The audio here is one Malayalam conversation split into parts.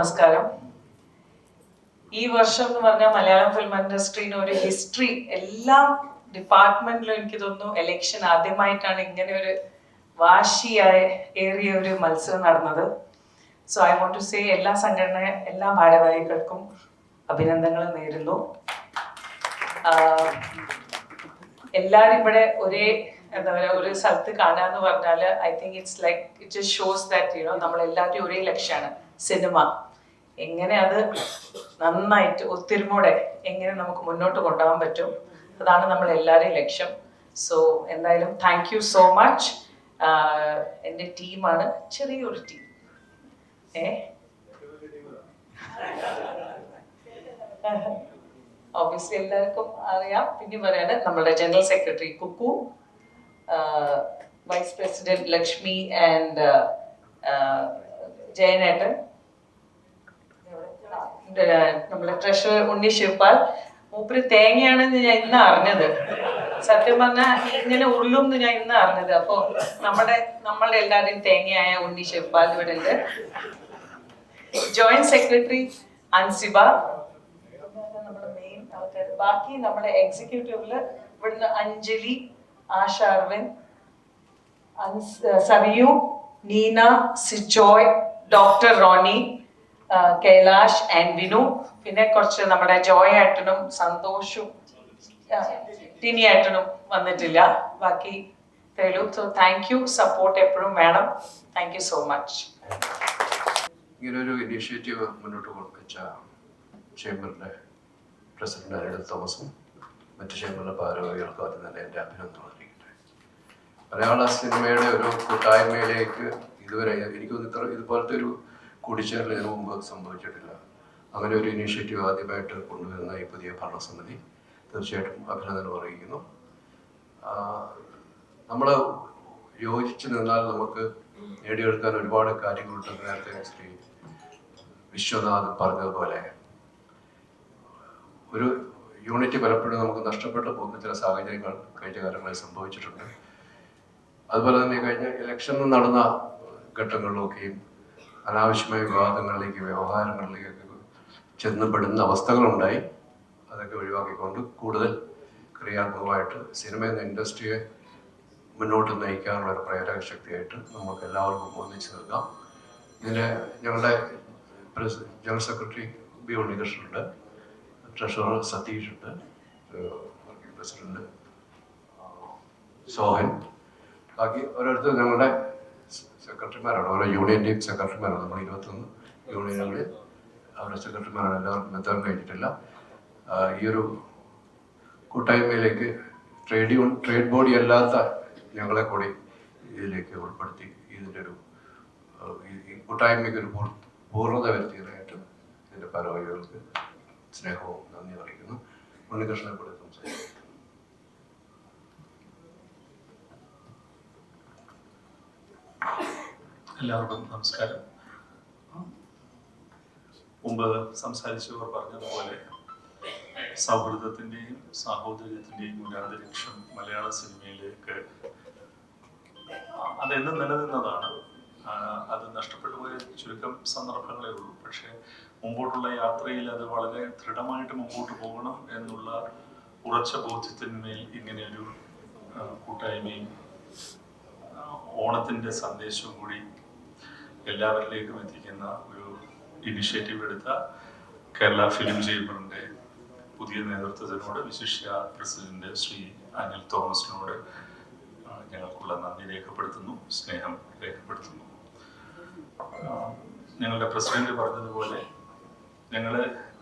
നമസ്കാരം. ഈ വർഷം എന്ന് പറഞ്ഞാൽ മലയാളം ഫിലിം ഇൻഡസ്ട്രീന് ഒരു ഹിസ്റ്ററി എല്ലാ ഡിപ്പാർട്ട്മെന്റിലും എനിക്ക് തോന്നുന്നു എലക്ഷൻ ആദ്യമായിട്ടാണ് ഇങ്ങനെ ഒരു വാശിയായ ഏറിയ ഒരു മത്സരം നടന്നത്. So I want to say എല്ലാ സംഘടന എല്ലാ ഭാരവാഹികൾക്കും അഭിനന്ദനങ്ങൾ നേരുന്നു. എല്ലാവരും ഇവിടെ ഒരേ എന്താ പറയുക ഒരു സ്ഥലത്ത് കാണാന്ന് പറഞ്ഞാൽ I think it's like it shows that you know നമ്മൾ എല്ലാവരുടെയും ഒരേ ലക്ഷ്യമാണ് സിനിമ. എങ്ങനെ അത് നന്നായിട്ട് ഒത്തിരിമോടെ എങ്ങനെ നമുക്ക് മുന്നോട്ട് കൊണ്ടുപോകാൻ പറ്റും? അതാണ് നമ്മൾ എല്ലാവരുടെയും ലക്ഷ്യം. സോ എന്തായാലും താങ്ക് യു സോ മച്ച് എന്റെ ടീമാണ് ചെറിയൊരു ടീം. ഏ? ഓബിയസ്ലി എല്ലാവർക്കും അറിയാം. പിന്നെ പറയാണ് നമ്മുടെ general secretary Kukku vice president Lakshmi and ജയനേട്ടൻ. നമ്മുടെ ട്രഷർ ഉണ്ണി ശിവപാൽ മൂപ്പര് തേങ്ങയാണെന്ന് ഞാൻ ഇന്ന് അറിഞ്ഞത്. സത്യം പറഞ്ഞാൽ ഇങ്ങനെ ഉള്ളും എന്ന് ഞാൻ ഇന്ന് അറിഞ്ഞത്. അപ്പൊ നമ്മുടെ നമ്മളുടെ എല്ലാവരുടെയും തേങ്ങയായ ഉണ്ണി ശിവപാൽ ഇവിടെ ഉണ്ട്. Joint secretary Ansiba. ബാക്കി നമ്മുടെ എക്സിക്യൂട്ടീവിൽ ഇവിടുന്ന് അഞ്ജലി ആശ അരവിന്ദ് അൻസ് സവിയു നീന സിജോയ് ഡോക്ടർ റോണി കൈലാഷ് ആൻഡ് വിനു. പിന്നെ കുറച്ച് നമ്മുടെ ജോയ് ഏട്ടനും സന്തോഷും ടിനി ഏട്ടനും വന്നിട്ടില്ല. ബാക്കി തേലു സോ താങ്ക് യു സപ്പോർട്ട് എപ്പോഴും വേണം. താങ്ക് യു സോ മച്ച് ഇങ്ങനൊരു ഇനീഷ്യേറ്റീവ് മുന്നോട്ട് കൊണ്ടുവച്ച ചേംബറിന്റെ പ്രസിഡന്റ് അനിൽ തോമസും മറ്റ് ചേംബറിലെ ഭാരവാഹികൾക്കും ആദ്യം തന്നെ എന്റെ അഭിനന്ദനം അറിയിക്കട്ടെ. മലയാള സിനിമയുടെ ഒരു കൂട്ടായ്മയിലേക്ക് ഇതുവരെ എനിക്ക് തോന്നുന്നു ഇതുപോലത്തെ ഒരു കൂടിച്ചേരൽ ഇതിനു മുമ്പ് സംഭവിച്ചിട്ടില്ല. അങ്ങനെ ഒരു ഇനീഷ്യേറ്റീവ് ആദ്യമായിട്ട് കൊണ്ടുവരുന്ന ഈ പുതിയ ഭരണസമിതി തീർച്ചയായിട്ടും അഭിനന്ദനം അറിയിക്കുന്നു. നമ്മൾ യോജിച്ച് നിന്നാൽ നമുക്ക് നേടിയെടുക്കാൻ ഒരുപാട് കാര്യങ്ങളുണ്ട്. നേരത്തെ ശ്രീ വിശ്വനാഥ് പറഞ്ഞതുപോലെ. ഒരു യൂണിറ്റ് പലപ്പോഴും നമുക്ക് നഷ്ടപ്പെട്ടു പോകുന്ന ചില സാഹചര്യങ്ങൾ കഴിഞ്ഞ കാലങ്ങളിൽ സംഭവിച്ചിട്ടുണ്ട്. അതുപോലെ തന്നെ കഴിഞ്ഞ ഇലക്ഷൻ നടന്ന ഘട്ടങ്ങളിലൊക്കെയും അനാവശ്യമായ വിവാദങ്ങളിലേക്ക് വ്യവഹാരങ്ങളിലേക്കൊക്കെ ചെന്നപ്പെടുന്ന അവസ്ഥകളുണ്ടായി. അതൊക്കെ ഒഴിവാക്കിക്കൊണ്ട് കൂടുതൽ ക്രിയാത്മകമായിട്ട് സിനിമ എന്ന ഇൻഡസ്ട്രിയെ മുന്നോട്ട് നയിക്കാനുള്ള ഒരു പ്രേരക ശക്തിയായിട്ട് നമുക്ക് എല്ലാവർക്കും ഒന്നിച്ചു നിൽക്കാം ഇതിന് ഞങ്ങളുടെ ജനറൽ സെക്രട്ടറി ബി ഉണ്ണികൃഷ്ണനുണ്ട് ട്രഷറർ സതീഷ് ഉണ്ട് പ്രസിഡന്റ് സോഹൻ. ബാക്കി ഓരോരുത്തർ ഞങ്ങളുടെ സെക്രട്ടറിമാരാണ്. ഓരോ യൂണിയന്റെയും സെക്രട്ടറിമാരാണ്. നമ്മൾ ഇരുപത്തൊന്ന് യൂണിയനുകളിൽ അവരുടെ സെക്രട്ടറിമാരാണ്. എല്ലാവർക്കും എത്താൻ കഴിഞ്ഞിട്ടില്ല. ഈ ഒരു കൂട്ടായ്മയിലേക്ക് ട്രേഡ് യൂൺ ട്രേഡ് ബോഡി അല്ലാത്ത ഞങ്ങളെ കൂടി ഇതിലേക്ക് ഉൾപ്പെടുത്തി ഇതിന്റെ ഒരു കൂട്ടായ്മയ്ക്ക് ഒരു പൂർ- പൂർണത വരുത്തിയതായിട്ട് ഇതിന്റെ ഭാരവാഹികൾക്ക് സ്നേഹവും നന്ദി അറിയിക്കുന്നു ഉണ്ണികൃഷ്ണനെ കൂടെ സംസാരിക്കും. എല്ലാവർക്കും നമസ്കാരം. മുമ്പ് സംസാരിച്ചവർ പറഞ്ഞതുപോലെ സൗഹൃദത്തിന്റെയും സാഹോദര്യത്തിന്റെയും അന്തരീക്ഷം മലയാള സിനിമയിലേക്ക് അതെന്നും നിലനിന്നതാണ്. അത് നഷ്ടപ്പെട്ടു പോയ ചുരുക്കം സന്ദർഭങ്ങളേ ഉള്ളൂ. പക്ഷേ മുമ്പോട്ടുള്ള യാത്രയിൽ അത് വളരെ ദൃഢമായിട്ട് മുമ്പോട്ട് പോകണം എന്നുള്ള ഉറച്ച ബോധ്യത്തിന്മേൽ ഇങ്ങനെയൊരു ഒരു കൂട്ടായ്മയും ഓണത്തിന്റെ സന്ദേശവും കൂടി എല്ലാവരിലേക്കും എത്തിക്കുന്ന ഒരു ഇനിഷ്യേറ്റീവ് എടുത്ത കേരള ഫിലിം ചേംബറിന്റെ പുതിയ നേതൃത്വത്തിനോട് വിശിഷ്യ പ്രസിഡന്റ് ശ്രീ അനിൽ തോമസിനോട് ഞങ്ങൾക്കുള്ള നന്ദി രേഖപ്പെടുത്തുന്നു സ്നേഹം രേഖപ്പെടുത്തുന്നു. ഞങ്ങളുടെ പ്രസിഡന്റ് പറഞ്ഞതുപോലെ ഞങ്ങൾ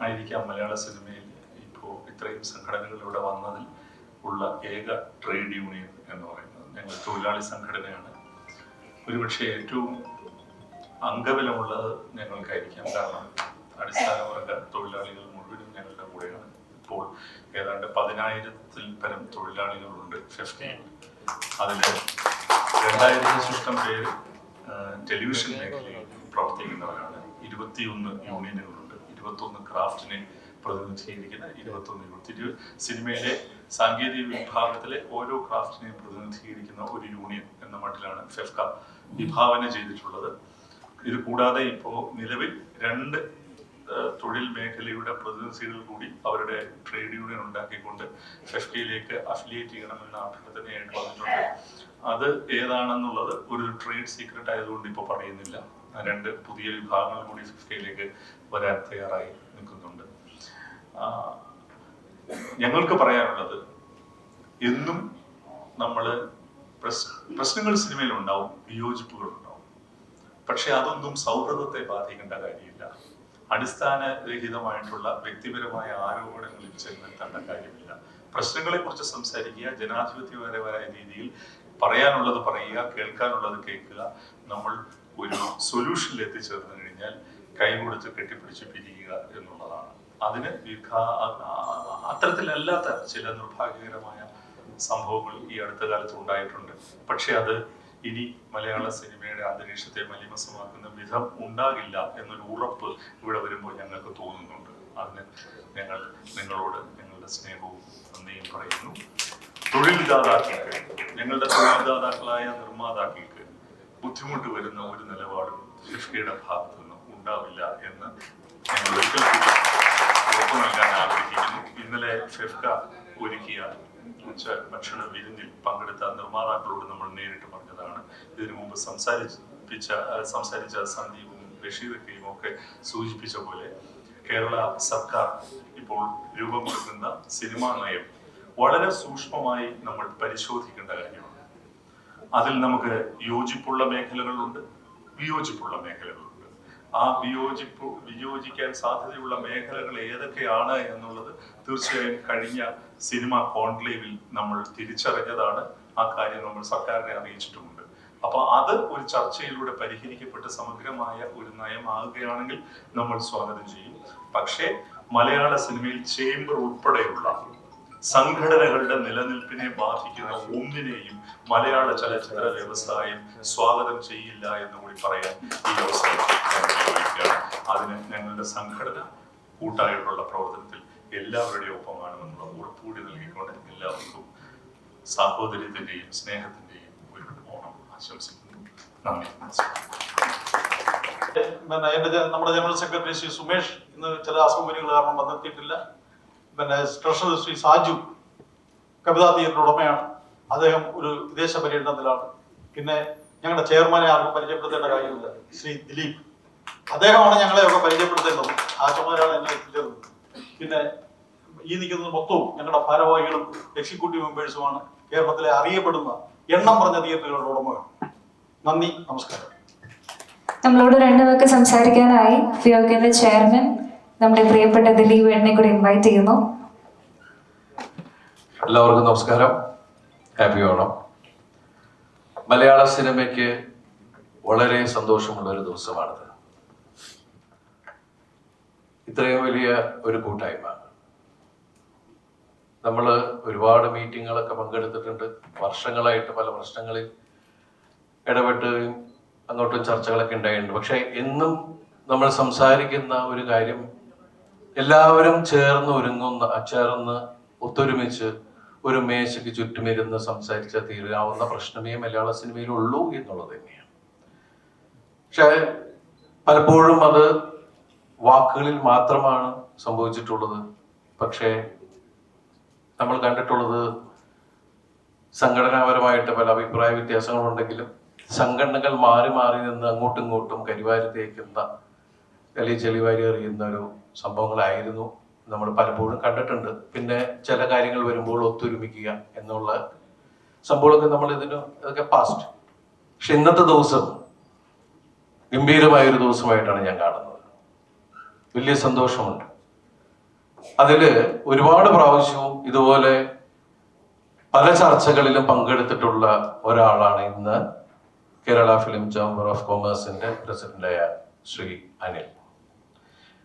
ആയിരിക്കാം മലയാള സിനിമയിൽ ഇപ്പോൾ ഇത്രയും സംഘടനകൾ ഇവിടെ വന്നതിൽ ഉള്ള ഏക ട്രേഡ് യൂണിയൻ എന്ന് പറയുന്നത്. ഞങ്ങൾ തൊഴിലാളി സംഘടനയാണ്. ഒരുപക്ഷെ ഏറ്റവും അംഗബലമുള്ളത് ഞങ്ങൾക്കായിരിക്കാം. കാരണം അടിസ്ഥാന വർഗ തൊഴിലാളികൾ മുഴുവനും ഞങ്ങളുടെ കൂടെയാണ്. ഇപ്പോൾ ഏതാണ്ട് പതിനായിരത്തിൽ പരം തൊഴിലാളികളുണ്ട് ഫിഫ്റ്റീൻ അതിൽ രണ്ടായിരത്തി ശിഷ്ടം പേര് ടെലിവിഷൻ മേഖലയിൽ പ്രവർത്തിക്കുന്നവരാണ്. ഇരുപത്തിയൊന്ന് യൂണിയനുകളുണ്ട്. ഇരുപത്തൊന്ന് ക്രാഫ്റ്റിനെ പ്രതിനിധീകരിക്കുന്ന ഇരുപത്തൊന്ന് ഇരുപത്തി ഇരുപത് സിനിമയിലെ സാങ്കേതിക വിഭാഗത്തിലെ ഓരോ ക്രാഫ്റ്റിനെയും പ്രതിനിധീകരിക്കുന്ന ഒരു യൂണിയൻ എന്ന മട്ടിലാണ് ഫെഫ്ക വിഭാവന ചെയ്തിട്ടുള്ളത്. ഇത് കൂടാതെ ഇപ്പോൾ നിലവിൽ രണ്ട് തൊഴിൽ മേഖലയുടെ പ്രതിനിധികൾ കൂടി അവരുടെ ട്രേഡ് യൂണിയൻ ഉണ്ടാക്കിക്കൊണ്ട് ഷഷ്ടിയിലേക്ക് അഫിലിയേറ്റ് ചെയ്യണമെന്ന അഭ്യർത്ഥനയായിട്ട് വന്നിട്ടുണ്ട്. അത് ഏതാണെന്നുള്ളത് ഒരു ട്രേഡ് സീക്രട്ട് ആയതുകൊണ്ട് ഇപ്പോൾ പറയുന്നില്ല. രണ്ട് പുതിയ വിഭാഗങ്ങൾ കൂടി ഷഷ്ടിയിലേക്ക് വരാൻ തയ്യാറായി നിൽക്കുന്നുണ്ട്. ഞങ്ങൾക്ക് പറയാനുള്ളത് എന്നും നമ്മൾ പ്രശ്നങ്ങൾ സിനിമയിൽ ഉണ്ടാവും വിയോജിപ്പുകൾ പക്ഷെ അതൊന്നും സൗഹൃദത്തെ ബാധിക്കേണ്ട കാര്യമില്ല. അടിസ്ഥാന രഹിതമായിട്ടുള്ള വ്യക്തിപരമായ ആരോപണങ്ങളിൽ ചെന്നെത്തേണ്ട കാര്യമില്ല. പ്രശ്നങ്ങളെ കുറിച്ച് സംസാരിക്കുക ജനാധിപത്യപരമായ രീതിയിൽ പറയാനുള്ളത് പറയുക കേൾക്കാനുള്ളത് കേൾക്കുക നമ്മൾ ഒരു സൊല്യൂഷനിൽ എത്തിച്ചേർന്ന് കഴിഞ്ഞാൽ കൈ കൊടുത്ത് കെട്ടിപ്പിടിച്ച് പിരിയുക എന്നുള്ളതാണ്. അതിന് ദീർഘ അത്തരത്തിലല്ലാത്ത ചില നിർഭാഗ്യകരമായ സംഭവങ്ങൾ ഈ അടുത്ത കാലത്ത് ഉണ്ടായിട്ടുണ്ട്. പക്ഷെ അത് ഇനി മലയാള സിനിമയുടെ അന്തരീക്ഷത്തെ മലിമസമാക്കുന്ന വിധം ഉണ്ടാകില്ല എന്നൊരു ഉറപ്പ് ഇവിടെ വരുമ്പോൾ ഞങ്ങൾക്ക് തോന്നുന്നുണ്ട്. അതിന് ഞങ്ങൾ നിങ്ങളോട് ഞങ്ങളുടെ സ്നേഹവും നന്ദിയും പറയുന്നു. തൊഴിൽദാതാക്കൾക്ക് ഞങ്ങളുടെ തൊഴിൽദാതാക്കളായ നിർമ്മാതാക്കൾക്ക് ബുദ്ധിമുട്ട് വരുന്ന ഒരു നിലപാടും ഫിഫ്കയുടെ ഭാഗത്തു നിന്നും ഉണ്ടാവില്ല എന്ന് ഞങ്ങൾ ഒരിക്കൽ ഉറപ്പ് നൽകാൻ ആഗ്രഹിക്കുന്നു. ഇന്നലെ ഫിഫ്ക ഒരുക്കിയ ഭക്ഷണ വിരുന്നിൽ പങ്കെടുത്ത നിർമ്മാതാക്കളോട് നമ്മൾ നേരിട്ട് പറഞ്ഞതാണ്. ഇതിനു മുമ്പ് സംസാരിപ്പിച്ച സംസാരിച്ച സന്ദീപും ബഷീറൊക്കെയും ഒക്കെ സൂചിപ്പിച്ച പോലെ കേരള സർക്കാർ ഇപ്പോൾ രൂപം കൊടുക്കുന്ന സിനിമാ നയം വളരെ സൂക്ഷ്മമായി നമ്മൾ പരിശോധിക്കേണ്ട കാര്യമാണ്. അതിൽ നമുക്ക് യോജിപ്പുള്ള മേഖലകളുണ്ട് വിയോജിപ്പുള്ള മേഖലകളുണ്ട്. ആ വിയോജിപ്പ് വിയോജിക്കാൻ സാധ്യതയുള്ള മേഖലകൾ ഏതൊക്കെയാണ് എന്നുള്ളത് തീർച്ചയായും കഴിഞ്ഞ സിനിമ കോൺക്ലേവിൽ നമ്മൾ തിരിച്ചറിഞ്ഞതാണ്. ആ കാര്യം നമ്മൾ സർക്കാരിനെ അറിയിച്ചിട്ടുമുണ്ട്. അപ്പൊ അത് ഒരു ചർച്ചയിലൂടെ പരിഹരിക്കപ്പെട്ട് സമഗ്രമായ ഒരു നയമാകുകയാണെങ്കിൽ നമ്മൾ സ്വാഗതം ചെയ്യും. പക്ഷേ മലയാള സിനിമയിൽ ചേംബർ ഉൾപ്പെടെയുള്ള സംഘടനകളുടെ നിലനിൽപ്പിനെ ബാധിക്കുന്ന ഒന്നിനെയും മലയാള ചലച്ചിത്ര വ്യവസായം സ്വാഗതം ചെയ്യില്ല എന്ന് കൂടി പറയാൻ ഈ അവസരം അതിന് ഞങ്ങളുടെ സംഘടന കൂട്ടായിട്ടുള്ള പ്രവർത്തനത്തിൽ എല്ലാവരുടെയും ഒപ്പമാണ് ഒപ്പമാണെന്നുള്ള ഉറപ്പുകൂടി നൽകിക്കൊണ്ട് എല്ലാവർക്കും സാഹോദര്യത്തിന്റെയും സ്നേഹത്തിന്റെയും ഒരു ഓണം ആശംസിക്കുന്നു. നന്ദി നമ്മുടെ ജനറൽ സെക്രട്ടറി ശ്രീ സുമേഷ് ഇന്ന് ചില അസൗകര്യങ്ങൾ കാരണം വന്നെത്തിയിട്ടില്ല. പിന്നെ ട്രഷറർ ശ്രീ സാജു കവിതാ തിയേറ്റർ ഉടമയാണ്. അദ്ദേഹം ഒരു വിദേശ പര്യടനത്തിലാണ്. പിന്നെ ഞങ്ങളുടെ ചെയർമാനെ ആർക്കും പരിചയപ്പെടുത്തേണ്ട കാര്യമില്ല ശ്രീ ദിലീപ്. അദ്ദേഹമാണ് ഞങ്ങളെയൊക്കെ പരിചയപ്പെടുത്തേണ്ടത്. ആ ചുമതലയാണ് എന്നെ എത്തിച്ചത് പിന്നെ ഈ നിൽക്കുന്നത് മൊത്തവും ഞങ്ങളുടെ ഭാരവാഹികളും എക്സിക്യൂട്ടീവ് മെമ്പേഴ്സുമാണ് കേരളത്തിലെ അറിയപ്പെടുന്ന എണ്ണം പറഞ്ഞ തിയേറ്ററുകളുടെ ഉടമകൾ. നന്ദി നമസ്കാരം. നമ്മളോട് രണ്ടുപേർക്ക് സംസാരിക്കാനായി. ഫിയോക്കിന്റെ ചെയർമാൻ നമ്മുടെ പ്രിയപ്പെട്ട ദിലീപ് എണ്ണെ കൂടി ഇൻവൈറ്റ് ചെയ്യുന്നു. എല്ലാവർക്കും നമസ്കാരം. ഹാപ്പി ഓണം മലയാള സിനിമയ്ക്ക് വളരെ സന്തോഷമുള്ള ഒരു ദിവസമാണിത്. ഇത്രയും വലിയ ഒരു കൂട്ടായ്മ. നമ്മൾ ഒരുപാട് മീറ്റിങ്ങുകളൊക്കെ പങ്കെടുത്തിട്ടുണ്ട്. വർഷങ്ങളായിട്ട് പല പ്രശ്നങ്ങളിൽ ഇടപെട്ട് അങ്ങോട്ടും ചർച്ചകളൊക്കെ ഉണ്ടായിട്ടുണ്ട്. പക്ഷെ എന്നും നമ്മൾ സംസാരിക്കുന്ന ഒരു കാര്യം എല്ലാവരും ചേർന്ന് ഒരുങ്ങുന്ന ചേർന്ന് ഒത്തൊരുമിച്ച് ഒരു മേശയ്ക്ക് ചുറ്റുമിരുന്ന് സംസാരിച്ച തീരാവുന്ന പ്രശ്നമേ മലയാള സിനിമയിൽ ഉള്ളൂ എന്നുള്ളത് തന്നെയാണ്. പക്ഷെ പലപ്പോഴും അത് വാക്കുകളിൽ മാത്രമാണ് സംഭവിച്ചിട്ടുള്ളത്. പക്ഷേ നമ്മൾ കണ്ടിട്ടുള്ളത് സംഘടനാപരമായിട്ട് പല അഭിപ്രായ വ്യത്യാസങ്ങളുണ്ടെങ്കിലും സംഘടനകൾ മാറി മാറി നിന്ന് അങ്ങോട്ടും ഇങ്ങോട്ടും കരിവാരി തേക്കുന്ന അല്ലെങ്കിൽ ചെളിവാരി എറിയുന്ന ഒരു സംഭവങ്ങളായിരുന്നു നമ്മൾ പലപ്പോഴും കണ്ടിട്ടുണ്ട്. പിന്നെ ചില കാര്യങ്ങൾ വരുമ്പോൾ ഒത്തൊരുമിക്കുക എന്നുള്ള സംഭവങ്ങളൊക്കെ നമ്മൾ ഇതിന് അതൊക്കെ പാസ്റ്റ് പക്ഷെ ഇന്നത്തെ ദിവസം ഗംഭീരമായ ഒരു ദിവസമായിട്ടാണ് ഞാൻ കാണുന്നത്. വലിയ സന്തോഷമുണ്ട്. അതിൽ ഒരുപാട് പ്രാവശ്യവും ഇതുപോലെ പല ചർച്ചകളിലും പങ്കെടുത്തിട്ടുള്ള ഒരാളാണ് ഇന്ന് കേരള ഫിലിം ചേംബർ ഓഫ് കോമേഴ്സിന്റെ പ്രസിഡന്റായ ശ്രീ അനിൽ.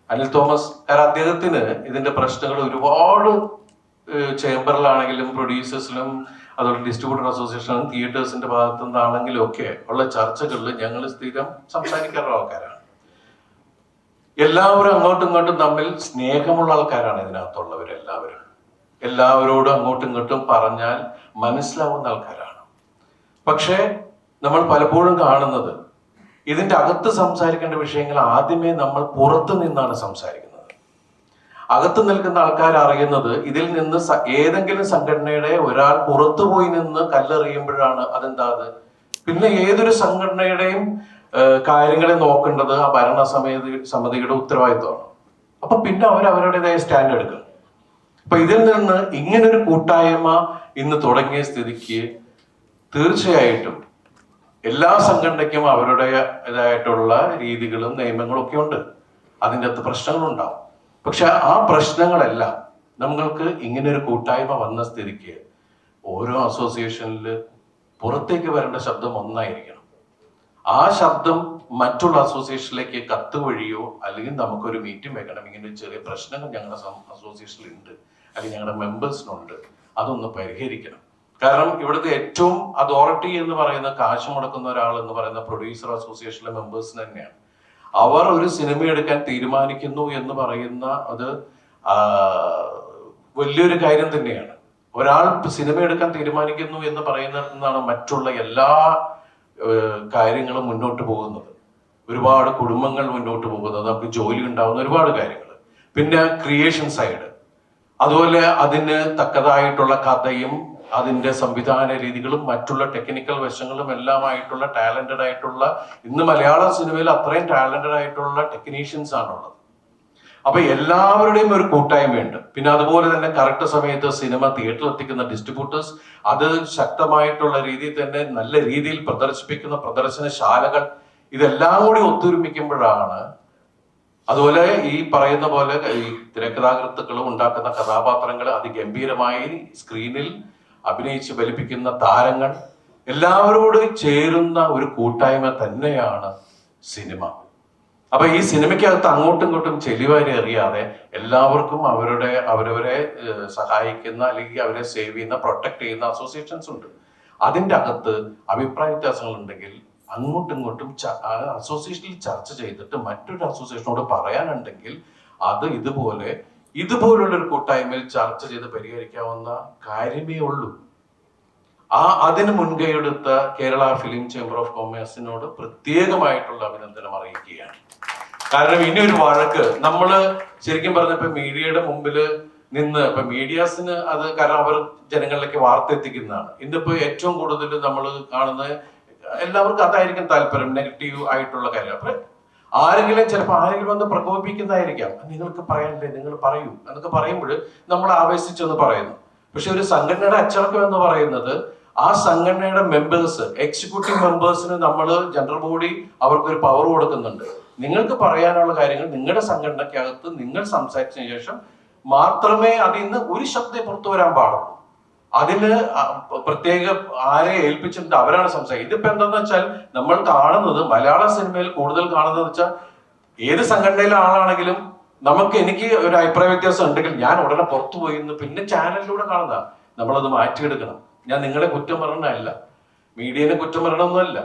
അനിൽ തോമസ് കാരണം അദ്ദേഹത്തിന് ഇതിന്റെ പ്രശ്നങ്ങൾ ഒരുപാട് ചേംബറിലാണെങ്കിലും പ്രൊഡ്യൂസേഴ്സിലും അതുപോലെ ഡിസ്ട്രിബ്യൂട്ടർ അസോസിയേഷനും തിയേറ്റേഴ്സിന്റെ ഭാഗത്തു നിന്നാണെങ്കിലും ഒക്കെ ഉള്ള ചർച്ചകളിൽ ഞങ്ങൾ സ്ഥിരം സംസാരിക്കാറുള്ള ആൾക്കാരാണ്. എല്ലാവരും അങ്ങോട്ടും ഇങ്ങോട്ടും തമ്മിൽ സ്നേഹമുള്ള ആൾക്കാരാണ് ഇതിനകത്തുള്ളവരെല്ലാവരും എല്ലാവരോടും അങ്ങോട്ടും ഇങ്ങോട്ടും പറഞ്ഞാൽ മനസ്സിലാവുന്ന ആൾക്കാരാണ്. പക്ഷേ നമ്മൾ പലപ്പോഴും കാണുന്നത് ഇതിന്റെ അകത്ത് സംസാരിക്കേണ്ട വിഷയങ്ങൾ ആദ്യമേ നമ്മൾ പുറത്തു നിന്നാണ് സംസാരിക്കുന്നത്. അകത്ത് നിൽക്കുന്ന ആൾക്കാർ അറിയുന്നത് ഇതിൽ നിന്ന് ഏതെങ്കിലും സംഘടനയുടെ ഒരാൾ പുറത്തു പോയി നിന്ന് കല്ലെറിയുമ്പോഴാണ് അതെന്താ പിന്നെ ഏതൊരു സംഘടനയുടെയും കാര്യങ്ങളെ നോക്കേണ്ടത് ആ ഭരണ സമിതി സമിതിയുടെ ഉത്തരവാദിത്വമാണ്. അപ്പൊ പിന്നെ അവർ അവരുടേതായ സ്റ്റാൻഡ് എടുക്കും. അപ്പൊ ഇതിൽ നിന്ന് ഇങ്ങനൊരു കൂട്ടായ്മ ഇന്ന് തുടങ്ങിയ സ്ഥിതിക്ക് തീർച്ചയായിട്ടും എല്ലാ സംഘടനയ്ക്കും അവരുടേതായിട്ടുള്ള രീതികളും നിയമങ്ങളും ഒക്കെ ഉണ്ട്. അതിന്റെ അകത്ത് പ്രശ്നങ്ങളുണ്ടാവും. പക്ഷെ ആ പ്രശ്നങ്ങളെല്ലാം നമ്മൾക്ക് ഇങ്ങനെ ഒരു കൂട്ടായ്മ വന്ന സ്ഥിതിക്ക് ഓരോ അസോസിയേഷനിൽ പുറത്തേക്ക് വരേണ്ട ശബ്ദം ഒന്നായിരിക്കണം. ആ ശബ്ദം മറ്റുള്ള അസോസിയേഷനിലേക്ക് കത്ത് വഴിയോ അല്ലെങ്കിൽ നമുക്കൊരു മീറ്റിംഗ് വെക്കണം. ഇങ്ങനെ ചെറിയ പ്രശ്നങ്ങൾ ഞങ്ങളുടെ അസോസിയേഷനിൽ ഉണ്ട് അല്ലെങ്കിൽ ഞങ്ങളുടെ മെമ്പേഴ്സിനുണ്ട്. അതൊന്ന് പരിഹരിക്കണം. കാരണം ഇവിടുത്തെ ഏറ്റവും അതോറിറ്റി എന്ന് പറയുന്ന കാശ് മുടക്കുന്ന ഒരാൾ എന്ന് പറയുന്ന പ്രൊഡ്യൂസർ അസോസിയേഷനിലെ മെമ്പേഴ്സിന് തന്നെയാണ്. അവർ ഒരു സിനിമ എടുക്കാൻ തീരുമാനിക്കുന്നു എന്ന് പറയുന്ന അത് വലിയൊരു കാര്യം തന്നെയാണ്. ഒരാൾ സിനിമ എടുക്കാൻ തീരുമാനിക്കുന്നു എന്ന് പറയുന്നതാണ് മറ്റുള്ള എല്ലാ കാര്യങ്ങളും മുന്നോട്ട് പോകുന്നത്. ഒരുപാട് കുടുംബങ്ങൾ മുന്നോട്ട് പോകുന്നത് നമുക്ക് ജോലി ഉണ്ടാവുന്ന ഒരുപാട് കാര്യങ്ങൾ. പിന്നെ ക്രിയേഷൻ സൈഡ് അതുപോലെ അതിന് തക്കതായിട്ടുള്ള കഥയും അതിന്റെ സംവിധാന രീതികളും മറ്റുള്ള ടെക്നിക്കൽ വശങ്ങളും എല്ലാമായിട്ടുള്ള ടാലന്റഡ് ആയിട്ടുള്ള ഇന്ന് മലയാള സിനിമയിൽ അത്രയും ടാലന്റഡ് ആയിട്ടുള്ള ടെക്നീഷ്യൻസ് ആണുള്ളത്. അപ്പൊ എല്ലാവരുടെയും ഒരു കൂട്ടായ്മയുണ്ട് പിന്നെ അതുപോലെ തന്നെ കറക്റ്റ് സമയത്ത് സിനിമ തിയേറ്ററിൽ എത്തിക്കുന്ന ഡിസ്ട്രിബ്യൂട്ടേഴ്സ് അത് ശക്തമായിട്ടുള്ള രീതിയിൽ തന്നെ നല്ല രീതിയിൽ പ്രദർശിപ്പിക്കുന്ന പ്രദർശനശാലകൾ ഇതെല്ലാം കൂടി ഒത്തൊരുമിക്കുമ്പോഴാണ് അതുപോലെ ഈ പറയുന്ന പോലെ ഈ തിരക്കഥാകൃത്തുക്കളും ഉണ്ടാക്കുന്ന കഥാപാത്രങ്ങൾ അതിഗംഭീരമായി സ്ക്രീനിൽ അഭിനയിച്ച് ഫലിപ്പിക്കുന്ന താരങ്ങൾ എല്ലാവരോട് ചേരുന്ന ഒരു കൂട്ടായ്മ തന്നെയാണ് സിനിമ. അപ്പൊ ഈ സിനിമയ്ക്കകത്ത് അങ്ങോട്ടും ഇങ്ങോട്ടും ചെലിവാരി അറിയാതെ എല്ലാവർക്കും അവരുടെ അവരവരെ സഹായിക്കുന്ന അല്ലെങ്കിൽ അവരെ സേവ് ചെയ്യുന്ന പ്രൊട്ടക്ട് ചെയ്യുന്ന അസോസിയേഷൻസ് ഉണ്ട്. അതിന്റെ അകത്ത് അഭിപ്രായ വ്യത്യാസങ്ങൾ ഉണ്ടെങ്കിൽ അങ്ങോട്ടും ഇങ്ങോട്ടും അസോസിയേഷനിൽ ചർച്ച ചെയ്തിട്ട് മറ്റൊരു അസോസിയേഷനോട് പറയാനുണ്ടെങ്കിൽ അത് ഇതുപോലെ ഇതുപോലുള്ള ഒരു കൂട്ടായ്മയിൽ ചർച്ച ചെയ്ത് പരിഹരിക്കാവുന്ന കാര്യമേ ഉള്ളൂ. ആ അതിന് മുൻകൈയെടുത്ത കേരള ഫിലിം ചേംബർ ഓഫ് കൊമേഴ്സിനോട് പ്രത്യേകമായിട്ടുള്ള അഭിനന്ദനം അറിയിക്കുകയാണ്. കാരണം ഇനി ഒരു വഴക്ക് നമ്മൾ ശരിക്കും പറഞ്ഞപ്പോ മീഡിയയുടെ മുമ്പിൽ നിന്ന് ഇപ്പൊ മീഡിയാസിന് അത് കാരണം അവർ ജനങ്ങളിലേക്ക് വാർത്ത എത്തിക്കുന്നതാണ് ഇന്നിപ്പോ ഏറ്റവും കൂടുതൽ നമ്മൾ കാണുന്നത് എല്ലാവർക്കും അതായിരിക്കും താല്പര്യം നെഗറ്റീവ് ആയിട്ടുള്ള കാര്യം. അപ്പൊ ആരെങ്കിലും ചിലപ്പോൾ ആരെങ്കിലും വന്ന് പ്രകോപിപ്പിക്കുന്നതായിരിക്കാം നിങ്ങൾക്ക് പറയണ്ടേ നിങ്ങൾ പറയൂ. എന്നൊക്കെ പറയുമ്പോൾ നമ്മൾ ആവേശിച്ചെന്ന് പറയുന്നു. പക്ഷെ ഒരു സംഘടനയുടെ അച്ചടക്കം എന്ന് പറയുന്നത് ആ സംഘടനയുടെ മെമ്പേഴ്സ് എക്സിക്യൂട്ടീവ് മെമ്പേഴ്സിന് നമ്മൾ ജനറൽ ബോഡി അവർക്ക് ഒരു പവർ കൊടുക്കുന്നുണ്ട്. നിങ്ങൾക്ക് പറയാനുള്ള കാര്യങ്ങൾ നിങ്ങളുടെ സംഘടനയ്ക്കകത്ത് നിങ്ങൾ സംസാരിച്ചതിന് ശേഷം മാത്രമേ അതിൽ നിന്ന് ഒരു ശബ്ദം പുറത്തു വരാൻ പാടുള്ളൂ. അതിന് പ്രത്യേക ആരെ ഏൽപ്പിച്ചിട്ടുണ്ട് അവരാണ് സംസാരിക്കുന്നത്. ഇതിപ്പോ എന്താന്ന് വെച്ചാൽ നമ്മൾ കാണുന്നത് മലയാള സിനിമയിൽ കൂടുതൽ കാണുന്നത് വെച്ചാൽ ഏത് സംഘടനയിലെ ആളാണെങ്കിലും നമുക്ക് എനിക്ക് ഒരു അഭിപ്രായ വ്യത്യാസം ഉണ്ടെങ്കിൽ ഞാൻ ഉടനെ പുറത്തു പോയിന്ന് പിന്നെ ചാനലിലൂടെ കാണുന്ന നമ്മളത് മാറ്റിയെടുക്കണം. ഞാൻ നിങ്ങളെ കുറ്റം പറഞ്ഞല്ല മീഡിയനെ കുറ്റം പറയണമെന്നല്ല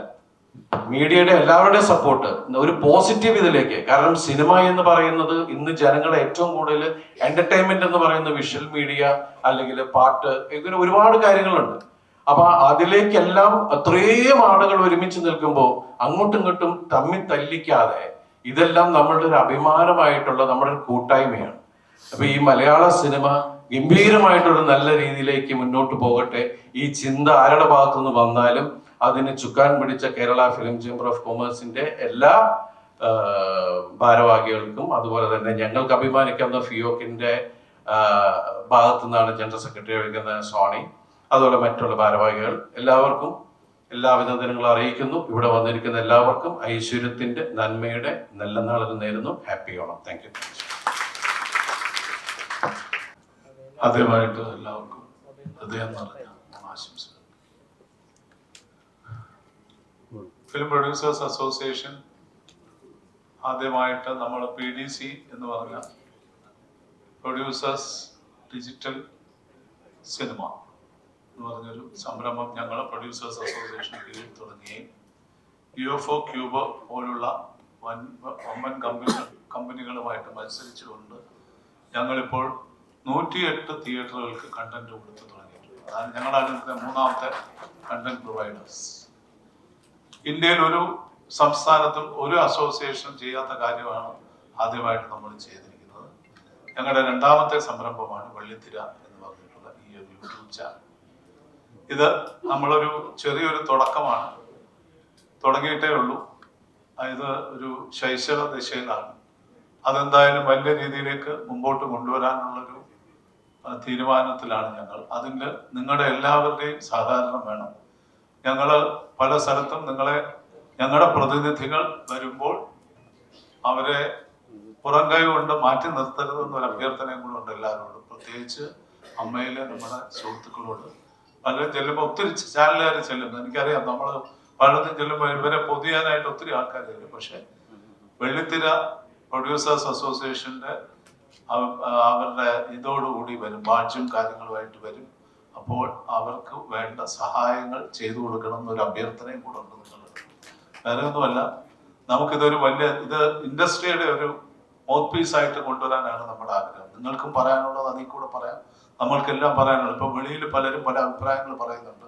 മീഡിയയുടെ എല്ലാവരുടെയും സപ്പോർട്ട് ഒരു പോസിറ്റീവ് ഇതിലേക്ക്. കാരണം സിനിമ എന്ന് പറയുന്നത് ഇന്ന് ജനങ്ങളെ ഏറ്റവും കൂടുതൽ എന്റർടൈൻമെന്റ് എന്ന് പറയുന്ന വിഷ്വൽ മീഡിയ അല്ലെങ്കിൽ പാട്ട് ഇങ്ങനെ ഒരുപാട് കാര്യങ്ങളുണ്ട്. അപ്പൊ അതിലേക്കെല്ലാം അത്രയും ആളുകൾ ഒരുമിച്ച് നിൽക്കുമ്പോൾ അങ്ങോട്ടും ഇങ്ങോട്ടും തമ്മിൽ തല്ലിക്കാതെ ഇതെല്ലാം നമ്മളുടെ ഒരു അഭിമാനമായിട്ടുള്ള നമ്മുടെ ഒരു കൂട്ടായ്മയാണ്. അപ്പൊ ഈ മലയാള സിനിമ ഗംഭീരമായിട്ടൊരു നല്ല രീതിയിലേക്ക് മുന്നോട്ട് പോകട്ടെ. ഈ ചിന്ത ആരുടെ ഭാഗത്തുനിന്ന് വന്നാലും അതിന് ചുക്കാൻ പിടിച്ച കേരള ഫിലിം ചേംബർ ഓഫ് കൊമേഴ്സിന്റെ എല്ലാ ഭാരവാഹികൾക്കും അതുപോലെ തന്നെ ഞങ്ങൾക്ക് അഭിമാനിക്കുന്ന ഫിയോക്കിന്റെ ഭാഗത്തു നിന്നാണ് ജനറൽ സെക്രട്ടറി വഹിക്കുന്ന സോണി അതുപോലെ മറ്റുള്ള ഭാരവാഹികൾ എല്ലാവർക്കും എല്ലാ അഭിനന്ദനങ്ങളും അറിയിക്കുന്നു. ഇവിടെ വന്നിരിക്കുന്ന എല്ലാവർക്കും ഐശ്വര്യത്തിന്റെ നന്മയുടെ നല്ല നാളുകൾ നേരുന്നു. ഹാപ്പി ഓണം. താങ്ക് യു അതേമായിട്ട് എല്ലാവർക്കും ഹൃദയം നിറഞ്ഞ ഫിലിം പ്രൊഡ്യൂസേഴ്സ് അസോസിയേഷൻ ആദ്യമായിട്ട് നമ്മൾ പി ഡി സി എന്ന് പറഞ്ഞ പ്രൊഡ്യൂസേഴ്സ് ഡിജിറ്റൽ സിനിമ എന്ന് പറഞ്ഞൊരു സംരംഭം ഞങ്ങൾ പ്രൊഡ്യൂസേഴ്സ് അസോസിയേഷൻ കീഴിൽ തുടങ്ങുകയും യു എഫ് ഒ ക്യൂബ് പോലുള്ള വൻ വമ്പൻ കമ്പനി കമ്പനികളുമായിട്ട് മത്സരിച്ചുകൊണ്ട് ഞങ്ങളിപ്പോൾ നൂറ്റിയെട്ട് തിയേറ്ററുകൾക്ക് കണ്ടന്റ് കൊടുത്തു തുടങ്ങിയിട്ടുണ്ട്. അതാണ് ഞങ്ങളുടെ മൂന്നാമത്തെ കണ്ടന്റ് പ്രൊവൈഡേഴ്സ് ഇന്ത്യയിൽ ഒരു സംസ്ഥാനത്തും ഒരു അസോസിയേഷൻ ചെയ്യാത്ത കാര്യമാണ് ആദ്യമായിട്ട് നമ്മൾ ചെയ്തിരിക്കുന്നത്. ഞങ്ങളുടെ രണ്ടാമത്തെ സംരംഭമാണ് വെള്ളിത്തിര എന്ന് പറഞ്ഞിട്ടുള്ള ഈ ഒരു യൂട്യൂബ് ചാനൽ ഇത് നമ്മളൊരു ചെറിയൊരു തുടക്കമാണ്. തുടങ്ങിയിട്ടേ ഉള്ളൂ. ഇത് ഒരു ശൈശവ ദിശയിലാണ്. അതെന്തായാലും വലിയ രീതിയിലേക്ക് മുമ്പോട്ട് കൊണ്ടുവരാനുള്ളൊരു തീരുമാനത്തിലാണ് ഞങ്ങൾ. അതിന് നിങ്ങളുടെ എല്ലാവരുടെയും സഹകരണം വേണം. ഞങ്ങൾ പല സ്ഥലത്തും നിങ്ങളെ ഞങ്ങളുടെ പ്രതിനിധികൾ വരുമ്പോൾ അവരെ പുറം കൈ കൊണ്ട് മാറ്റി നിർത്തരുതെന്നൊരു അഭ്യർത്ഥനയും കൂടെ ഉണ്ട് എല്ലാവരോടും. പ്രത്യേകിച്ച് അമ്മയിലെ നമ്മുടെ സുഹൃത്തുക്കളോട്. പലരും ചെല്ലുമ്പോൾ ഒത്തിരി ചാനലുകാർ ചെല്ലുന്നു. എനിക്കറിയാം നമ്മൾ പലതും ചെല്ലുമ്പോൾ ഇവരെ പൊതിയാനായിട്ട് ഒത്തിരി ആൾക്കാർ ചെല്ലും. പക്ഷെ വെള്ളിത്തിര പ്രൊഡ്യൂസേഴ്സ് അസോസിയേഷന്റെ അവ- അവരുടെ ഇതോടുകൂടി വരും. ബാഡ്ജും കാര്യങ്ങളുമായിട്ട് വരും. അപ്പോൾ അവർക്ക് വേണ്ട സഹായങ്ങൾ ചെയ്തു കൊടുക്കണം എന്നൊരു അഭ്യർത്ഥനയും കൂടെ ഉണ്ട് നിങ്ങളുടെ വേറെ ഒന്നുമല്ല നമുക്കിതൊരു വലിയ ഇത് ഇൻഡസ്ട്രിയുടെ ഒരു മൗത്ത് പീസ് ആയിട്ട് കൊണ്ടുവരാനാണ് നമ്മുടെ ആഗ്രഹം. നിങ്ങൾക്കും പറയാനുള്ളത് അതിൽ കൂടെ പറയാം. നമ്മൾക്കെല്ലാം പറയാനുള്ളത്. ഇപ്പൊ വെളിയിൽ പലരും പല അഭിപ്രായങ്ങൾ പറയുന്നുണ്ട്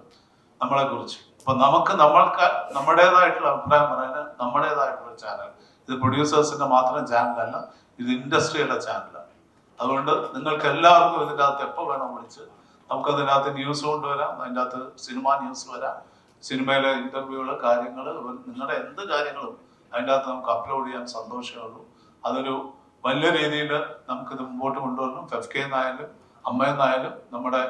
നമ്മളെ കുറിച്ച്. അപ്പൊ നമുക്ക് നമ്മൾക്ക് നമ്മുടേതായിട്ടുള്ള അഭിപ്രായം പറയാൻ നമ്മുടേതായിട്ടുള്ള ചാനൽ ഇത് പ്രൊഡ്യൂസേഴ്സിന്റെ മാത്രം ചാനലല്ല ഇത് ഇൻഡസ്ട്രിയുടെ ചാനലാണ് അതുകൊണ്ട് നിങ്ങൾക്ക് എല്ലാവർക്കും ഇതിന്റെ അകത്ത് എപ്പോൾ വേണം വിളിച്ച് നമുക്ക് അതിനകത്ത് ന്യൂസ് കൊണ്ടുവരാം അതിന്റെ അകത്ത് സിനിമ ന്യൂസ് വരാം സിനിമയിലെ ഇന്റർവ്യൂകൾ കാര്യങ്ങൾ നിങ്ങളുടെ എന്ത് കാര്യങ്ങളും അതിന്റെ അകത്ത് നമുക്ക് അപ്ലോഡ് ചെയ്യാൻ സന്തോഷമേ ഉള്ളൂ. അതൊരു വലിയ രീതിയിൽ നമുക്കിത് മുമ്പോട്ട് കൊണ്ടുവരണം. ഫെഫ് കെ എന്നായാലും അമ്മയെന്നായാലും നമ്മുടെ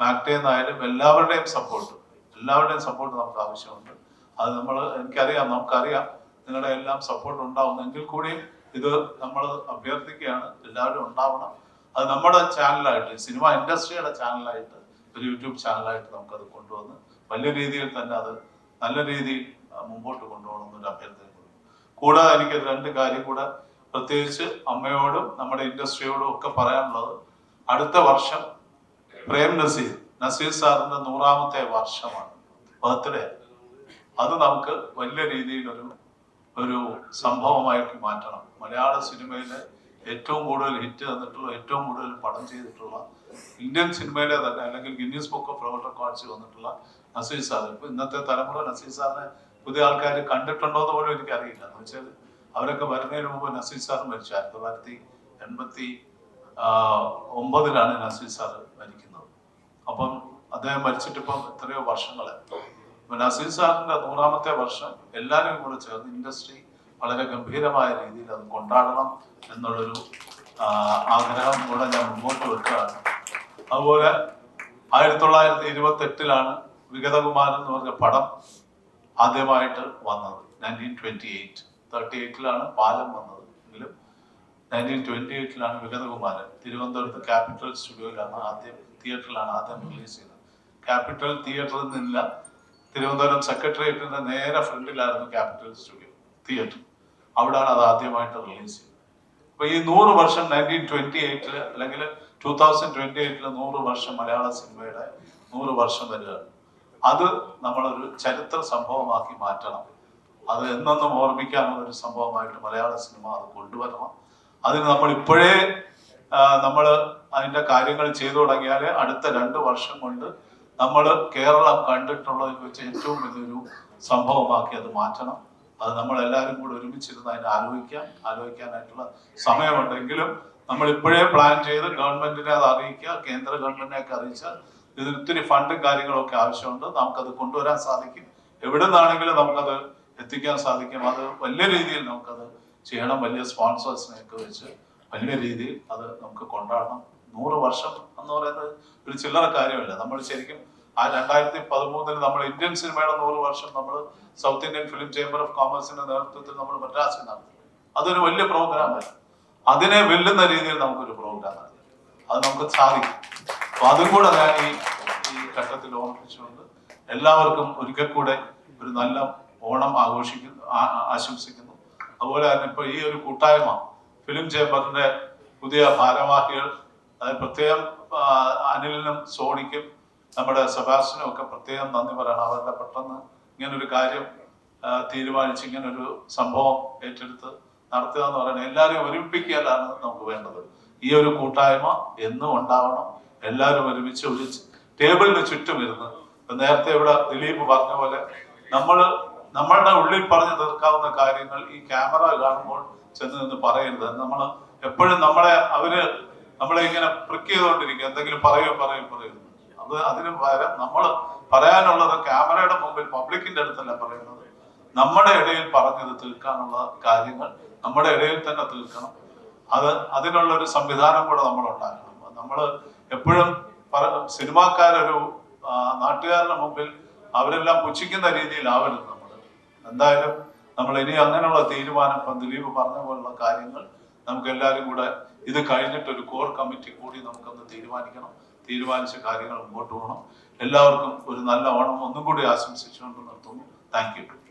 മാക്ടേന്നായാലും എല്ലാവരുടെയും സപ്പോർട്ട് എല്ലാവരുടെയും സപ്പോർട്ട് നമുക്ക് ആവശ്യമുണ്ട്. അത് നമ്മൾ എനിക്കറിയാം നമുക്കറിയാം നിങ്ങളുടെ എല്ലാം സപ്പോർട്ട് ഉണ്ടാവുന്നെങ്കിൽ കൂടിയും ഇത് നമ്മൾ അഭ്യർത്ഥിക്കുകയാണ്. എല്ലാവരും ഉണ്ടാവണം. അത് നമ്മുടെ ചാനലായിട്ട് സിനിമ ഇൻഡസ്ട്രിയുടെ ചാനലായിട്ട് ഒരു യൂട്യൂബ് ചാനലായിട്ട് നമുക്കത് കൊണ്ടുവന്ന് വലിയ രീതിയിൽ തന്നെ അത് നല്ല രീതിയിൽ മുമ്പോട്ട് കൊണ്ടുപോകണം എന്നൊരു അഭ്യർത്ഥന കൂടാതെ എനിക്ക് രണ്ട് കാര്യം കൂടെ പ്രത്യേകിച്ച് അമ്മയോടും നമ്മുടെ ഇൻഡസ്ട്രിയോടും ഒക്കെ പറയാനുള്ളത്. അടുത്ത വർഷം പ്രേം നസീർ നസീർ സാറിന്റെ നൂറാമത്തെ വർഷമാണ് ബർത്ത്ഡേ. അത് നമുക്ക് വലിയ രീതിയിലൊരു ഒരു സംഭവമായിട്ട് മാറ്റണം. മലയാള സിനിമയിലെ ഏറ്റവും കൂടുതൽ ഹിറ്റ് തന്നിട്ടുള്ള ഏറ്റവും കൂടുതൽ പടം ചെയ്തിട്ടുള്ള ഇന്ത്യൻ സിനിമയിലെ തന്നെ അല്ലെങ്കിൽ Guinness book of world records വന്നിട്ടുള്ള നസീർ സാർ ഇപ്പൊ ഇന്നത്തെ തലമുറ നസീർ സാറിനെ പുതിയ ആൾക്കാർ കണ്ടിട്ടുണ്ടോ എന്ന് പോലും എനിക്കറിയില്ല. എന്ന് വെച്ചാൽ അവരൊക്കെ വരുന്നതിന് മുമ്പ് നസീർ സാർ മരിച്ചു ആയിരത്തി തൊള്ളായിരത്തി എൺപത്തി ഒമ്പതിലാണ് നസീർ സാർ മരിക്കുന്നത്. അപ്പം അദ്ദേഹം മരിച്ചിട്ടിപ്പം എത്രയോ വർഷങ്ങളെ നസീർ സാറിന്റെ നൂറാമത്തെ വർഷം എല്ലാവരും കൂടെ ചേർന്ന് ഇൻഡസ്ട്രി വളരെ ഗംഭീരമായ രീതിയിൽ അത് കൊണ്ടാടണം എന്നുള്ളൊരു ആഗ്രഹം കൂടെ ഞാൻ മുമ്പോട്ട് വെക്കുകയാണ് അതുപോലെ ആയിരത്തി തൊള്ളായിരത്തി ഇരുപത്തി എട്ടിലാണ് വിഗതകുമാരൻ എന്ന് പറഞ്ഞ പടം ആദ്യമായിട്ട് വന്നത്. നയന്റീൻ ട്വന്റി എയ്റ്റ് തേർട്ടി എയ്റ്റിലാണ് പാലം വന്നത്. എങ്കിലും നയന്റീൻ ട്വന്റി എയ്റ്റിലാണ് വിഗതകുമാരൻ. തിരുവനന്തപുരത്ത് ക്യാപിറ്റൽ സ്റ്റുഡിയോയിലാണ് ആദ്യം തിയേറ്ററിലാണ് ആദ്യം റിലീസ് ചെയ്തത്. ക്യാപിറ്റൽ തിയേറ്ററിൽ നിന്നില്ല. തിരുവനന്തപുരം സെക്രട്ടേറിയറ്റിന്റെ നേരെ ഫ്രണ്ടിലായിരുന്നു ക്യാപിറ്റൽ സ്റ്റുഡിയോ തിയേറ്റർ അവിടെയാണ് അത് ആദ്യമായിട്ട് റിലീസ് ചെയ്തത്. അപ്പൊ ഈ നൂറ് വർഷം നയന്റീൻ ട്വന്റി എയ്റ്റിൽ അല്ലെങ്കിൽ ടൂ തൗസൻഡ് ട്വന്റി എയ്റ്റിൽ നൂറ് വർഷം മലയാള സിനിമയുടെ നൂറ് വർഷം വരികയാണ് അത് നമ്മളൊരു ചരിത്ര സംഭവമാക്കി മാറ്റണം. അത് എന്നെന്നും ഓർമ്മിക്കാനുള്ള ഒരു സംഭവമായിട്ട് മലയാള സിനിമ അത് കൊണ്ടുവരണം. അതിന് നമ്മൾ ഇപ്പോഴേ നമ്മൾ അതിന്റെ കാര്യങ്ങൾ ചെയ്തു തുടങ്ങിയാൽ അടുത്ത രണ്ട് വർഷം കൊണ്ട് നമ്മൾ കേരളം കണ്ടിട്ടുള്ളതിൽ വെച്ച് ഏറ്റവും വലിയൊരു സംഭവമാക്കി അത് മാറ്റണം. അത് നമ്മൾ എല്ലാവരും കൂടി ഒരുമിച്ചിരുന്ന് അതിനെ ആലോചിക്കാം. ആലോചിക്കാനായിട്ടുള്ള സമയമുണ്ടെങ്കിലും നമ്മൾ ഇപ്പോഴേ പ്ലാൻ ചെയ്ത് ഗവൺമെന്റിനെ അത് അറിയിക്കുക കേന്ദ്ര ഗവൺമെന്റിനെ ഒക്കെ അറിയിച്ചാൽ ഇതിന് ഒത്തിരി ഫണ്ടും കാര്യങ്ങളും ഒക്കെ ആവശ്യമുണ്ട്. നമുക്കത് കൊണ്ടുവരാൻ സാധിക്കും. എവിടെ നിന്നാണെങ്കിലും നമുക്കത് എത്തിക്കാൻ സാധിക്കും. അത് വലിയ രീതിയിൽ നമുക്കത് ചെയ്യണം. വലിയ സ്പോൺസേഴ്സിനെയൊക്കെ വെച്ച് വലിയ രീതിയിൽ അത് നമുക്ക് കൊണ്ടാടണം. നൂറ് വർഷം എന്ന് പറയുന്നത് ഒരു ചില്ലറ കാര്യമല്ല. നമ്മൾ ശരിക്കും ആ രണ്ടായിരത്തി പതിമൂന്നിൽ നമ്മൾ ഇന്ത്യൻ സിനിമയുടെ നൂറ് വർഷം നമ്മൾ south Indian film chamber of കോമേഴ്സിന്റെ നേതൃത്വത്തിൽ നമ്മൾ മദ്രാസിൽ നടത്തി. അതൊരു വലിയ പ്രോഗ്രാമല്ല അതിനെ വെല്ലുന്ന രീതിയിൽ നമുക്കൊരു പ്രോഗ്രാം നടത്തി അത് നമുക്ക് സാധിക്കും. അപ്പൊ അതും കൂടെ ഞാൻ ഈ ഈ ഘട്ടത്തിൽ ഓർമ്മിപ്പിച്ചുകൊണ്ട് എല്ലാവർക്കും ഒരിക്കൽ കൂടെ ഒരു നല്ല ഓണം ആഘോഷിക്കുന്നു ആശംസിക്കുന്നു. അതുപോലെ തന്നെ ഇപ്പൊ ഈ ഒരു കൂട്ടായ്മ ഫിലിം ചേംബറിന്റെ പുതിയ ഭാരവാഹികൾ പ്രത്യേകം അനിലിനും സോണിക്കും നമ്മുടെ സെബാസ്റ്റിനും ഒക്കെ പ്രത്യേകം നന്ദി പറയണം. അവരുടെ പെട്ടെന്ന് ഇങ്ങനൊരു കാര്യം തീരുമാനിച്ച് ഇങ്ങനൊരു സംഭവം ഏറ്റെടുത്ത് നടത്തുക എന്ന് പറയുന്നത് എല്ലാവരെയും ഒരുമിപ്പിക്കുകയല്ലാണ് നമുക്ക് വേണ്ടത്. ഈ ഒരു കൂട്ടായ്മ എന്നും ഉണ്ടാവണം. എല്ലാവരും ഒരുമിച്ച് ഒരു ടേബിളിന് ചുറ്റും ഇരുന്ന് നേരത്തെ ഇവിടെ ദിലീപ് പറഞ്ഞ പോലെ നമ്മൾ നമ്മളുടെ ഉള്ളിൽ പറഞ്ഞു തീർക്കാവുന്ന കാര്യങ്ങൾ ഈ ക്യാമറ കാണുമ്പോൾ ചെന്ന് നിന്ന് പറയരുത്. നമ്മൾ എപ്പോഴും നമ്മളെ അവർ നമ്മളെ ഇങ്ങനെ പ്രിക്ക് ചെയ്തുകൊണ്ടിരിക്കുക എന്തെങ്കിലും പറയും പറയും പറയും അത് അതിന് പകരം നമ്മൾ പറയാനുള്ളത് ക്യാമറയുടെ മുമ്പിൽ പബ്ലിക്കിന്റെ അടുത്തല്ല പറയുന്നത്. നമ്മുടെ ഇടയിൽ പറഞ്ഞത് തീർക്കാനുള്ള കാര്യങ്ങൾ നമ്മുടെ ഇടയിൽ തന്നെ തീർക്കണം. അത് അതിനുള്ള ഒരു സംവിധാനം കൂടെ നമ്മൾ ഉണ്ടാക്കണം. നമ്മൾ എപ്പോഴും സിനിമാക്കാരൊരു നാട്ടുകാരുടെ മുമ്പിൽ അവരെല്ലാം പുച്ഛിക്കുന്ന രീതിയിലാവരുത് നമ്മൾ. എന്തായാലും നമ്മൾ ഇനി അങ്ങനെയുള്ള തീരുമാനം ഇപ്പം ദിലീപ് പറഞ്ഞ പോലുള്ള കാര്യങ്ങൾ നമുക്ക് എല്ലാവരും കൂടെ ഇത് കഴിഞ്ഞിട്ട് ഒരു കോർ കമ്മിറ്റി കൂടി നമുക്കൊന്ന് തീരുമാനിക്കണം. തീരുമാനിച്ച കാര്യങ്ങൾ മുമ്പോട്ട് പോകണം. എല്ലാവർക്കും ഒരു നല്ല ഓണം ഒന്നും കൂടി ആശംസിച്ചുകൊണ്ട് നിർത്തുന്നു. Thank you.